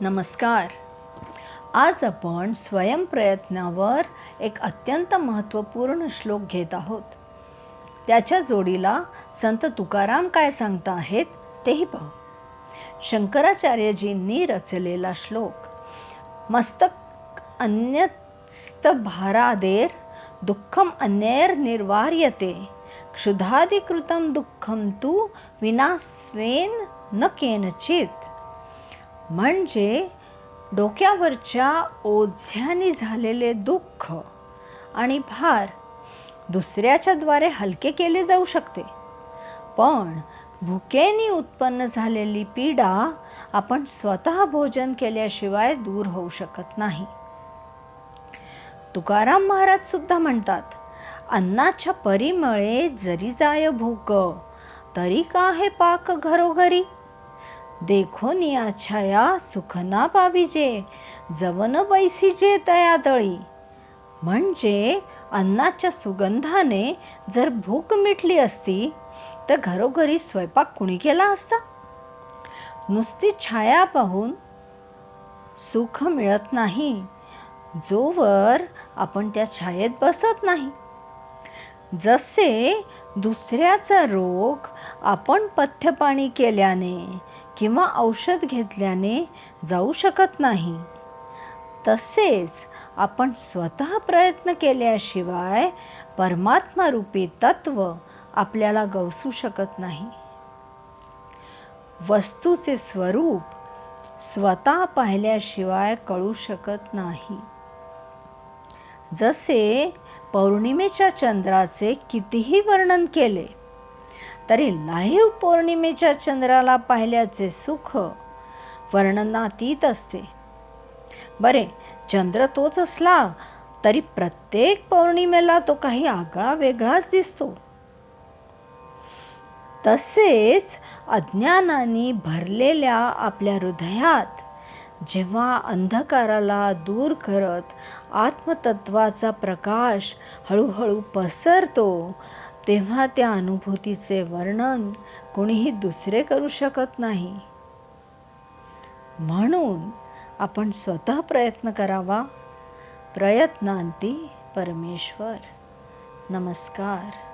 नमस्कार. आज आपण स्वयंप्रयत्नावर एक अत्यंत महत्त्वपूर्ण श्लोक घेत आहोत. त्याच्या जोडीला संत तुकाराम काय सांगता आहेत तेही पाहू. शंकराचार्यजींनी रचलेला श्लोक मस्तक अन्यस्त भारादेर दुःखम अन्यैर निर्वार्यते क्षुधाधिकृतं दुःखम तू विना स्वेन न केनचित. म्हणजे डोक्यावरच्या ओझ्याने झालेले दुःख आणि भार दुसऱ्याच्याद्वारे हलके केले जाऊ शकते. पण भुकेने उत्पन्न झालेली पीडा आपण स्वतः भोजन केल्याशिवाय दूर होऊ शकत नाही. तुकाराम महाराज सुद्धा म्हणतात अन्नाच्या परिमळे जरी जाय भूक तरी का हे पाक घरोघरी? देखो निया छाया सुखना पाविजे जवन बैसीजे तया तळी म्हणजे अन्नाच्या सुगंधाने जर भूक मिटली असती तर घरोघरी स्वयंपाक कुणी केला असता? नुसती छाया पाहून सुख मिळत नाही जोवर आपण त्या छायेत बसत नाही. जसे दुसऱ्याचा रोग आपण पथ्यपाणी केल्याने किंवा औषध घेतल्याने जाऊ शकत नाही. तसेच आपण स्वतः प्रयत्न केल्याशिवाय परमात्मारूपी तत्व आपल्याला गवसू शकत नाही. वस्तूचे स्वरूप स्वतः पाहिल्याशिवाय कळू शकत नाही. जसे पौर्णिमेच्या चंद्राचे कितीही वर्णन केले तरी लाईव पौर्णिमेच्या चंद्राला पाहिल्याचे सुख वर्णनातीत असते. बरे चंद्र तोच असला तरी प्रत्येक पौर्णिमेला तो काही आगळा वेगळाच दिसतो. तसेच अज्ञानाने भरलेल्या आपल्या हृदयात जेव्हा अंधकाराला दूर करत आत्मतत्वाचा प्रकाश हळूहळू पसरतो तेव्हा त्या अनुभूतीचे वर्णन कोणीही दुसरे करू शकत नाही. म्हणून आपण स्वतः प्रयत्न करावा. प्रयत्नांती परमेश्वर. नमस्कार.